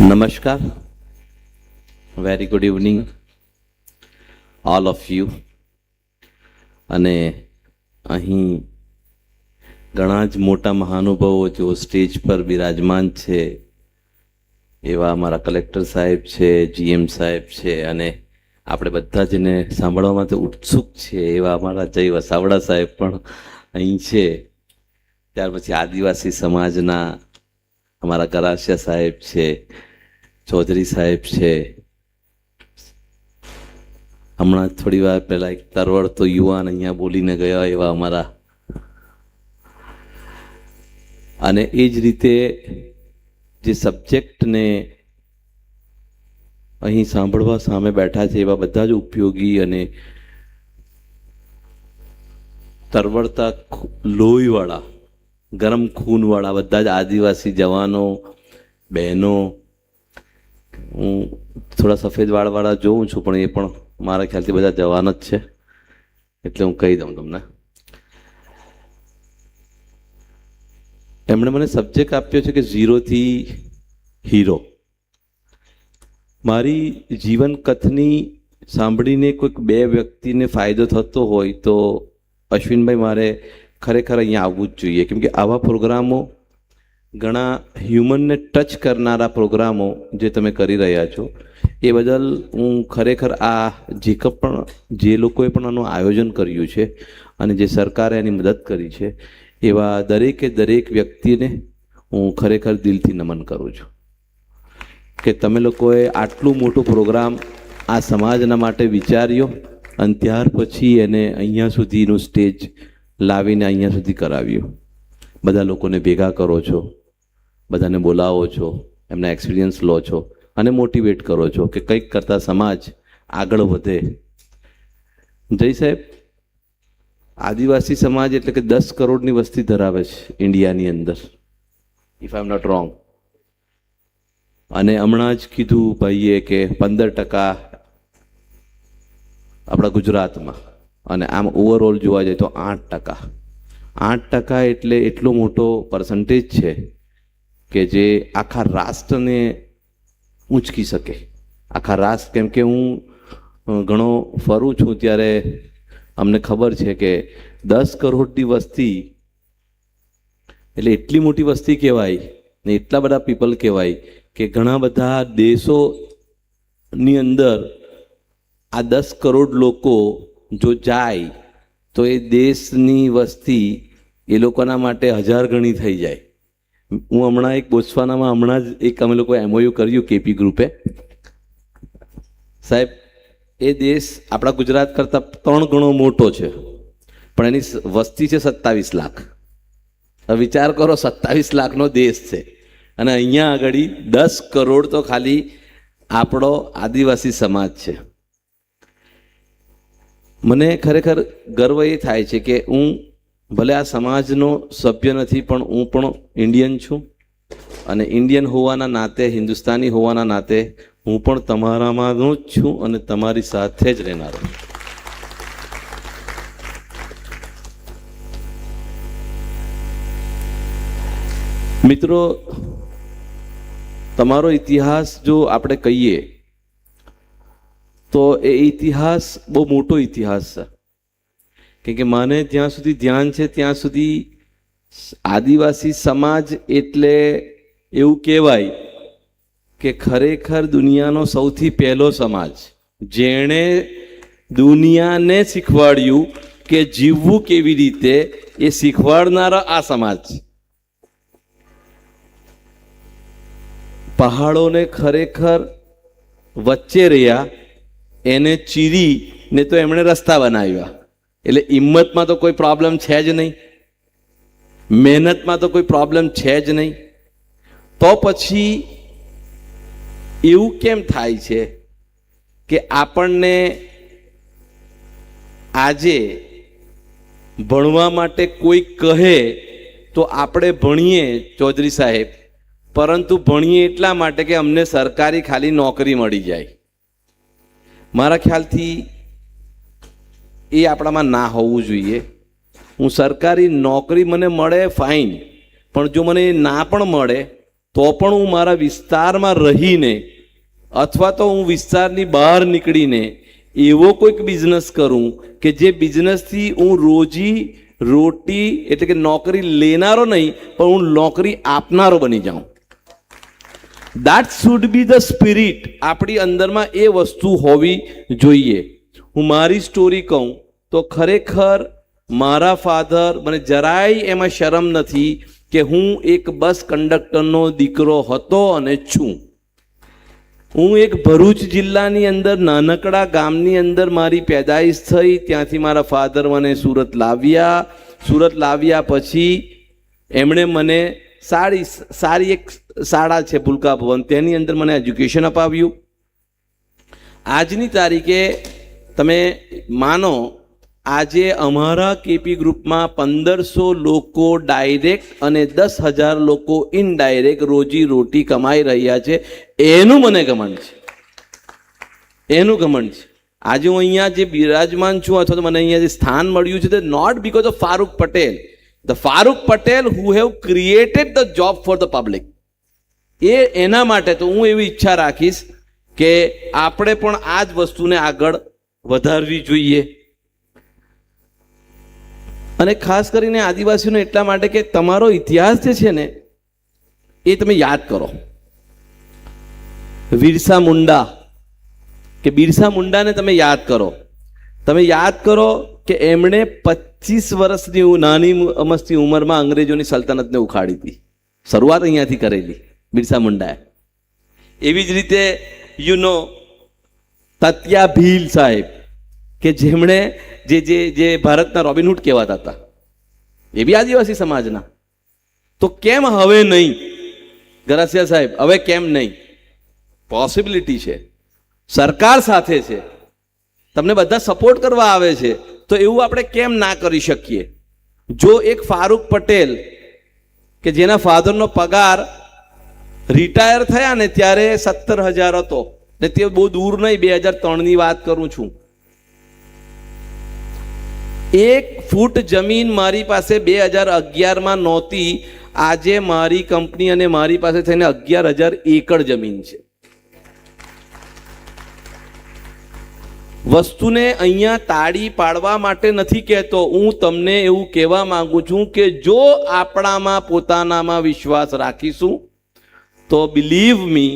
નમસ્કાર very good evening all of you અને અહીં ઘણા જ મોટા મહાનુભાવો જો સ્ટેજ પર બિરાજમાન છે, એવા અમારા કલેક્ટર સાહેબ છે જીએમ સાહેબ છે, અને આપણે બધા જેને સાંભળવા માટે ઉત્સુક છે, એવા અમારા જય વસાવડા સાહેબ પણ અહીં છે. ત્યાર પછી આદિવાસી સમાજના અમારા કરાશિયા સાહેબ છે ચૌધરી સાહેબ છે. હમણાં થોડી વાર પહેલા એક તરવડ તો યુવાન અહીંયા બોલીને ગયા એવા અમારા. અને એ જ રીતે જે સબ્જેક્ટને અહીં સાંભળવા સામે બેઠા છે એવા બધા જ ઉપયોગી અને તરવડતા લોહીવાળા, ગરમ ખૂનવાળા બધા જ આદિવાસી જવાનો, બહેનો હું થોડા સફેદ વાળવાળા જોઉં છું, પણ એ પણ મારા ખ્યાલથી બધા જવાન જ છે. એટલે હું કહી દઉં તમને. એમણે મને સબ્જેક્ટ આપ્યો છે કે ઝીરોથી હીરો મારી જીવન કથની સાંભળીને કોઈક બે વ્યક્તિને ફાયદો થતો હોય તો અશ્વિનભાઈ મારે ખરેખર અહીંયા આવવું જ જોઈએ. કેમ કે આવા પ્રોગ્રામો ઘણા હ્યુમનને ટચ કરનારા પ્રોગ્રામો જે તમે કરી રહ્યા છો, એ બદલ હું ખરેખર આ જેકબ પણ, જે લોકોએ પણ આનું આયોજન કર્યું છે અને જે સરકારે એની મદદ કરી છે, એવા દરેકે દરેક વ્યક્તિને હું ખરેખર દિલથી નમન કરું છું. કે તમે લોકોએ આટલું મોટું પ્રોગ્રામ આ સમાજના માટે વિચાર્યો અને ત્યાર પછી એને અહીંયા સુધીનું સ્ટેજ લાવીને અહીંયા સુધી કરાવ્યું. બધા લોકોને ભેગા કરો છો. બધાને બોલાવો છો, એમના એક્સપિરિયન્સ લો છો અને મોટિવેટ કરો છો કે કંઈક કરતાં સમાજ આગળ વધે. જય સાહેબ, આદિવાસી સમાજ એટલે કે દસ કરોડની વસ્તી ધરાવે છે ઇન્ડિયાની અંદર. If I am not wrong અને હમણાં જ કીધું ભાઈએ કે પંદર ટકા આપણા ગુજરાતમાં. અને આમ ઓવરઓલ જોવા જઈએ તો આઠ ટકા. આઠ ટકા એટલે એટલો મોટો પર્સન્ટેજ છે કે જે આખા રાષ્ટ્રને ઊંચકી શકે. આખા રાષ્ટ્ર, કેમ કે હું ઘણો ફરું છું ત્યારે અમને ખબર છે કે દસ કરોડની વસ્તી, એટલે એટલી મોટી વસ્તી કહેવાય ને એટલા બધા પીપલ કહેવાય કે ઘણા બધા દેશોની અંદર આ દસ કરોડ લોકો જો જાય, તો એ દેશની વસ્તી એ લોકોના માટે હજાર ગણી થઈ જાય. હું હમણાં એક બોત્સવાનામાં હમણાં જ એક અમે લોકો એમઓયુ કર્યું કેપી ગ્રુપે. સાહેબ, એ દેશ આપણા ગુજરાત કરતાં ત્રણ ગણો મોટો છે, પણ એની વસ્તી છે સત્તાવીસ લાખ. વિચાર કરો, સત્તાવીસ લાખનો દેશ છે. અને અહીંયા આગળ દસ કરોડ તો ખાલી આપણો આદિવાસી સમાજ છે. મને ખરેખર ગર્વ એ થાય છે કે હું ભલે આ સમાજનો સભ્ય નથી, પણ હું પણ ઇન્ડિયન છું અને ઇન્ડિયન હોવાના નાતે, હિન્દુસ્તાની હોવાના નાતે હું પણ તમારામાંનો જ છું અને તમારી સાથે જ રહેનારો છું. મિત્રો, તમારો ઇતિહાસ જો આપણે કહીએ, તો એ ઇતિહાસ બહુ મોટો ઇતિહાસ છે કેમ કે મને જ્યાં સુધી ધ્યાન છે, ત્યાં સુધી આદિવાસી સમાજ એટલે એવું કહેવાય કે ખરેખર દુનિયાનો સૌથી પહેલો સમાજ. જેણે દુનિયાને શીખવાડ્યું કે જીવવું કેવી રીતે, એ શીખવાડનારા આ સમાજ. પહાડોને ખરેખર વચ્ચે રહ્યા, એને ચીરીને તો એમણે રસ્તા બનાવ્યા. એટલે હિંમતમાં તો કોઈ પ્રોબ્લેમ છે જ નહીં. મહેનતમાં તો કોઈ પ્રોબ્લેમ છે જ નહીં. તો પછી એવું કેમ થાય છે કે આપણને આજે ભણવા માટે કોઈ કહે તો આપણે ભણીએ ચૌધરી સાહેબ. પરંતુ ભણીએ એટલા માટે કે અમને સરકારી ખાલી નોકરી મળી જાય. મારા ખ્યાલથી એ આપણામાં ના હોવું જોઈએ. હું સરકારી નોકરી મને મળે ફાઇન પણ જો મને ના પણ મળે, તો પણ હું મારા વિસ્તારમાં રહીને અથવા તો હું વિસ્તારની બહાર નીકળીને એવો કોઈક બિઝનેસ કરું કે જે બિઝનેસથી હું રોજી રોટી એટલે કે નોકરી લેનારો નહીં, પણ હું નોકરી આપનારો બની જાઉં. That should be the spirit આપણી અંદરમાં એ વસ્તુ હોવી જોઈએ. હું મારી સ્ટોરી કહું, તો ખરેખર મારા ફાધર મને જરાય એમાં શરમ નથી કે હું એક બસ કંડક્ટરનો દીકરો હતો અને છું. હું એક ભરૂચ જિલ્લાની અંદર, નાનકડા ગામની અંદર મારી પેદાઈશ થઈ, ત્યાંથી મારા ફાધર મને સુરત લાવ્યા. સુરત લાવ્યા પછી એમણે મને સારી સારી એક શાળા છે ભૂલકા ભવન, તેની અંદર મને એજ્યુકેશન અપાવ્યું. આજની તારીખે તમે માનો, આજે અમારા કેપી ગ્રુપમાં પંદરસો લોકો ડાયરેક્ટ અને દસ હજાર લોકો ઇનડાયરેક્ટ રોજી રોટી કમાઈ રહ્યા છે. એનું મને ઘમંડ છે. એનું ઘમંડ છે. આજે હું અહીંયા જે બિરાજમાન છું, અથવા તો મને અહીંયા જે સ્થાન મળ્યું છે, તે not because of Farooq Patel the Farooq Patel who have created the job for the public એ એના માટે તો હું એવી ઈચ્છા રાખીશ કે આપણે પણ આ જ વસ્તુને આગળ વધારવી જોઈએ. અને ખાસ કરીને આદિવાસીઓને એટલા માટે કે તમારો ઇતિહાસ જે છે ને, એ તમે યાદ કરો. વિરસા મુંડા કે બિરસા મુંડાને તમે યાદ કરો. તમે યાદ કરો કે એમણે પચીસ વર્ષની નાની અમસ્તી ઉંમરમાં અંગ્રેજોની સલ્તનતને ઉખાડી હતી. શરૂઆત અહીંયાથી કરેલી બિરસા મુંડાએ. એવી જ રીતે યુ નો તત્યા ભીલ સાહેબ, કે જેમણે જે જે જે ભારતના રોબિનહુડ કહેવાતા હતા, એ બી આદિવાસી સમાજના. તો કેમ હવે નહીં? ગરાસિયા સાહેબ, હવે કેમ નહીં? પોસિબિલિટી છે. સરકાર સાથે છે. તમને બધા સપોર્ટ કરવા આવે છે. તો એવું આપણે કેમ ના કરી શકીએ? જો એક ફારૂક પટેલ, કે જેના ફાધરનો પગાર રિટાયર થયા ને ત્યારે સત્તર હજાર હતો ને તે બહુ દૂર નહીં, બે હજાર ત્રણની વાત કરું છું. એક ફૂટ જમીન મારી પાસે બે હજાર અગિયારમાં નહોતી. આજે મારી કંપની અને મારી પાસે થઈને અગિયાર હજાર એકર જમીન છે. વસ્તુને અહીંયા તાળી પાડવા માટે નથી કહેતો. હું તમને એવું કહેવા માંગુ છું કે જો આપણામાં પોતાનામાં વિશ્વાસ રાખીશું, તો બિલીવ મી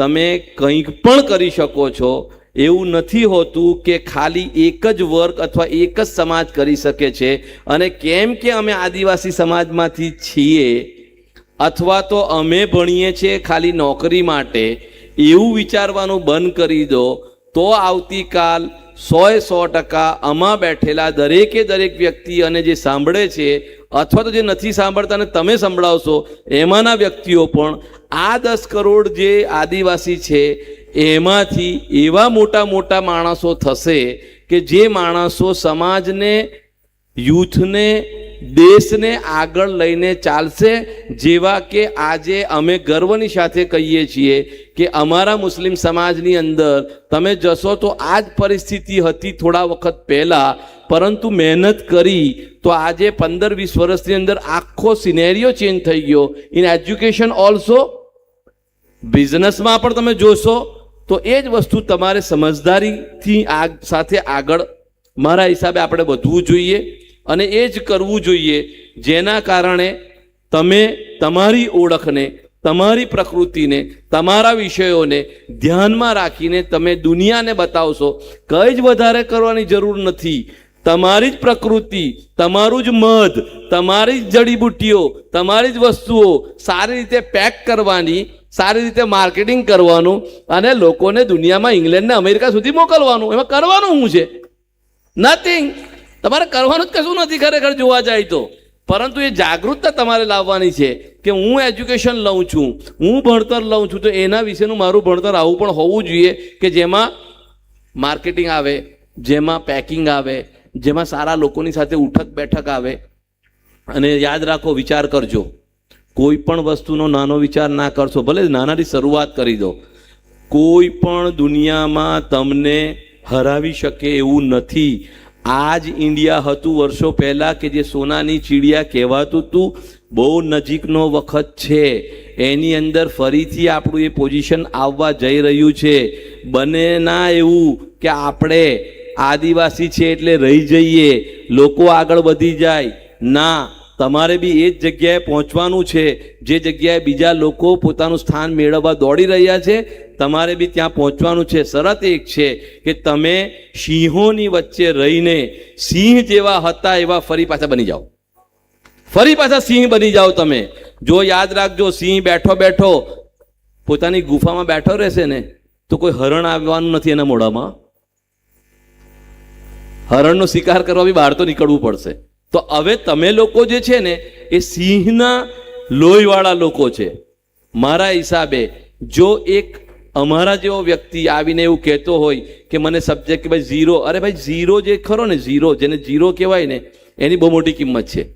તમે કંઈક પણ કરી શકો છો, એવું નથી હોતું કે ખાલી એક જ વર્ગ અથવા એક જ સમાજ કરી શકે છે. અને કેમ કે અમે આદિવાસી સમાજમાંથી છીએ, અથવા તો અમે ભણીએ છીએ ખાલી નોકરી માટે, એવું વિચારવાનું બંધ કરી દો, તો આવતીકાલ સોએ સો ટકા આમાં બેઠેલા દરેકે દરેક વ્યક્તિ અને જે સાંભળે છે અથવા તો જે નથી સાંભળતા અને તમે સંભળાવશો, એમાંના વ્યક્તિઓ પણ આ દસ કરોડ જે આદિવાસી છે, એમાંથી એવા મોટા મોટા માણસો થશે કે જે માણસો સમાજને, યુથને દેશને આગળ લઈને ચાલશે, જેવા કે આજે અમે ગર્વની સાથે કહીએ છીએ કે અમારા મુસ્લિમ સમાજની અંદર તમે જશો તો આ જ પરિસ્થિતિ હતી થોડા વખત પહેલાં, પરંતુ મહેનત કરી તો આજે પંદર વીસ વર્ષની અંદર આખો સિનેરિયો ચેન્જ થઈ ગયો. ઇન એજ્યુકેશન ઓલ્સો બિઝનેસમાં પણ તમે જોશો, તો એ જ વસ્તુ તમારે સમજદારીથી આ સાથે આગળ, મારા હિસાબે આપણે વધવું જોઈએ. અને એ જ કરવું જોઈએ, જેના કારણે તમે તમારી ઓળખને, તમારી પ્રકૃતિને, તમારા વિષયોને ધ્યાનમાં રાખીને તમે દુનિયાને બતાવશો. કંઈ જ વધારે કરવાની જરૂર નથી. તમારી જ પ્રકૃતિ, તમારું જ મધ, તમારી જ જડીબુટ્ટીઓ, તમારી જ વસ્તુઓ સારી રીતે પેક કરવાની, સારી રીતે માર્કેટિંગ કરવાનું અને લોકોને દુનિયામાં ઇંગ્લેન્ડને અમેરિકા સુધી મોકલવાનું. એમાં કરવાનું શું છે? નથિંગ તમારે કરવાનું જ કશું નથી ખરેખર જોવા જાય તો. પરંતુ એ જાગૃતતા તમારે લાવવાની છે કે હું એજ્યુકેશન લઉં છું, હું ભણતર લઉં છું, તો એના વિશેનું મારું ભણતર આવું પણ હોવું જોઈએ કે જેમાં માર્કેટિંગ આવે, જેમાં પેકિંગ આવે, જેમાં સારા લોકોની સાથે ઉઠક બેઠક આવે. અને યાદ રાખો, વિચાર કરજો. કોઈ પણ વસ્તુનો નાનો વિચાર ના કરશો, ભલે નાનાથી શરૂઆત કરી દો. કોઈ પણ દુનિયામાં તમને હરાવી શકે એવું નથી. આ જ ઇન્ડિયા હતું વર્ષો પહેલાં કે જે સોનાની ચીડિયા કહેવાતું હતું બહુ નજીકનો વખત છે. એની અંદર ફરીથી આપણું એ પોઝિશન આવવા જઈ રહ્યું છે. બને ના એવું કે આપણે આદિવાસી છે એટલે રહી જઈએ, લોકો આગળ વધી જાય. ના તમારે બી એ જ જગ્યાએ પહોંચવાનું છે. જે જગ્યાએ બીજા લોકો પોતાનું સ્થાન મેળવવા દોડી રહ્યા છે, તમારે બી ત્યાં પહોંચવાનું છે. શરત એક છે કે તમે સિંહોની વચ્ચે રહીને સિંહ જેવા હતા એવા ફરી પાછા બની જાઓ. ફરી પાછા સિંહ બની જાઓ તમે. જો યાદ રાખજો, સિંહ બેઠો બેઠો પોતાની ગુફામાં બેઠો રહેશે ને, તો કોઈ હરણ આવવાનું નથી એના મોઢામાં. હરણનો શિકાર કરવા બી બહાર તો નીકળવું પડશે. તો હવે તમે લોકો જે છે ને, એ સિંહના લોહીવાળા લોકો છે. મારા હિસાબે, જો એક અમારા જેવો વ્યક્તિ આવીને એવું કહેતો હોય કે મને સબ્જેક્ટ કે ભાઈ ઝીરો અરે ભાઈ ઝીરો જે ખરો ને ઝીરો જેને ઝીરો કહેવાય ને, એની બહુ મોટી કિંમત છે.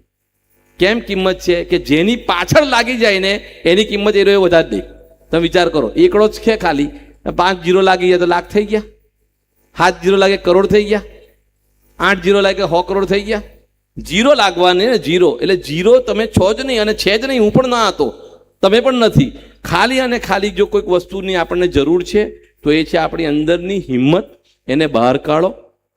કેમ કિંમત છે? કે જેની પાછળ લાગી જાય ને, એની કિંમત એ રહ્યો વધારે દે. તમે વિચાર કરો, એકડો જ છે ખાલી. પાંચ જીરો લાગી જાય તો લાખ થઈ ગયા. સાત જીરો લાગે, કરોડ થઈ ગયા. આઠ જીરો લાગે, સો કરોડ થઈ ગયા. જીરો લાગવાની જીરો. એટલે જીરો તમે છો જ નહીં અને છે જ નહીં, હું પણ ના હતો. તમે પણ નથી. ખાલી અને ખાલી જો કોઈક વસ્તુની આપણને જરૂર છે, તો એ છે આપણી અંદરની હિંમત. એને બહાર કાઢો.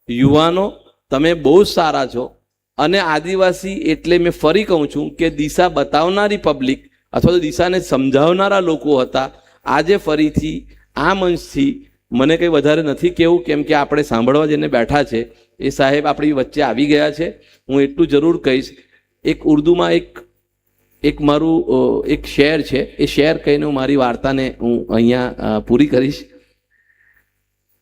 યુવાનો, તમે બહુ જ સારા છો. અને આદિવાસી એટલે મેં ફરી કહું છું કે દિશા બતાવનારી પબ્લિક અથવા તો દિશાને સમજાવનારા લોકો હતા. આજે ફરીથી આ મંચથી મને કંઈ વધારે નથી કહેવું, કેમ કે આપણે સાંભળવા જેને બેઠા છે એ સાહેબ આપણી વચ્ચે આવી ગયા છે હું એટલું જરૂર કહીશ એક ઉર્દુમાં એક એક મારું અ, એક શેર છે એ શેર કહીને હું મારી વાર્તાને હું અહીંયા અ, પૂરી કરીશ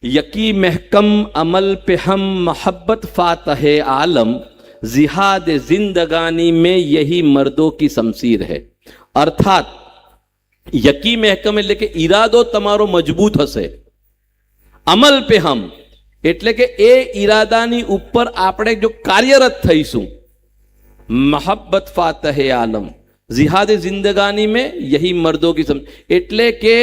यकी महकम अमल पे हम मोहब्बत फातह आलम जिहाद जिंदगानी में यही मर्दों की शमशीर है અર્થાત યકી મહેકમ એટલે કે ઈરાદો તમારો મજબૂત હશે અમલ પે હમ એટલે કે એ ઈરાદાની ઉપર આપણે જો કાર્યરત થઈશું. મહબ્બત ફાતહે આલમ. જિહાદે જિંદગાની મેં યહી મર્દો કી સમજ. એટલે કે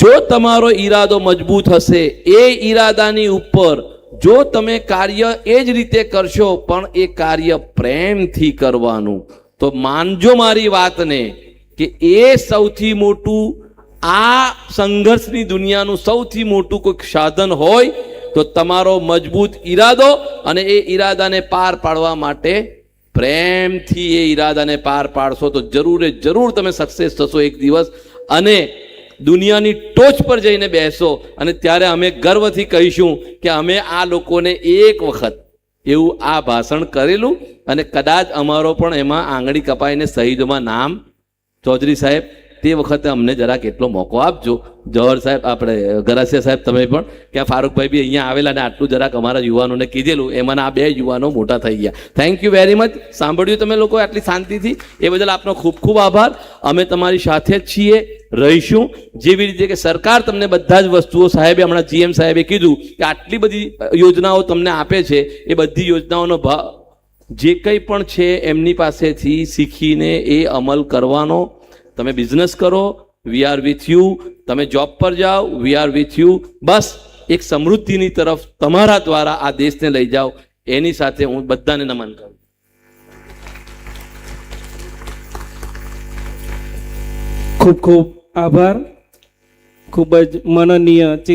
જો તમારો ઈરાદો મજબૂત હશે, એ ઈરાદાની ઉપર જો તમે કાર્ય એ જ રીતે કરશો, પણ એ કાર્ય પ્રેમથી કરવાનું. તો માનજો મારી વાતને કે એ સૌથી મોટું, આ સંઘર્ષની દુનિયાનું સૌથી મોટું કોઈક સાધન હોય તો તમારો મજબૂત ઈરાદો અને એ ઈરાદાને પાર પાડવા માટે પ્રેમથી એ ઈરાદાને પાર પાડશો તો જરૂરે જરૂર તમે સક્સેસ થશો એક દિવસ અને દુનિયાની ટોચ પર જઈને બેસો અને ત્યારે અમે ગર્વથી કહીશું કે અમે આ લોકોને એક વખત એવું આ ભાષણ કરેલું અને કદાચ અમારો પણ એમાં આંગળી કપાઈને શહીદોમાં નામ. ચૌધરી સાહેબ તે વખતે અમને જરાક એટલો મોકો આપજો. જવાહર સાહેબ, આપણે ગરાસિયા સાહેબ, તમે પણ કે ફારૂકભાઈ બી અહીંયા આવેલા અને આટલું જરાક અમારા યુવાનોને કીધેલું, એમાંના આ બે યુવાનો મોટા થઈ ગયા. થેન્ક યુ વેરી મચ સાંભળ્યું તમે લોકો આટલી શાંતિથી? એ બદલ આપનો ખૂબ ખૂબ આભાર. અમે તમારી સાથે જ છીએ, રહીશું. જેવી રીતે કે સરકાર તમને બધા જ વસ્તુઓ સાહેબે હમણાં જીએમ સાહેબે કીધું કે આટલી બધી યોજનાઓ તમને આપે છે, એ બધી યોજનાઓનો ભાવ જે કંઈ પણ છે એમની પાસેથી શીખીને એ અમલ કરવાનો તમે બિઝનેસ કરો વી આર વિથ યુ તમે જોબ પર જાઓ વી આર વિથ યુ બસ, એક સમૃદ્ધિની તરફ તમારા દ્વારા આ દેશને લઈ જાઓ. એની સાથે હું બધાને નમન કરું. ખૂબ ખૂબ આભાર. ખૂબ જ મનનીય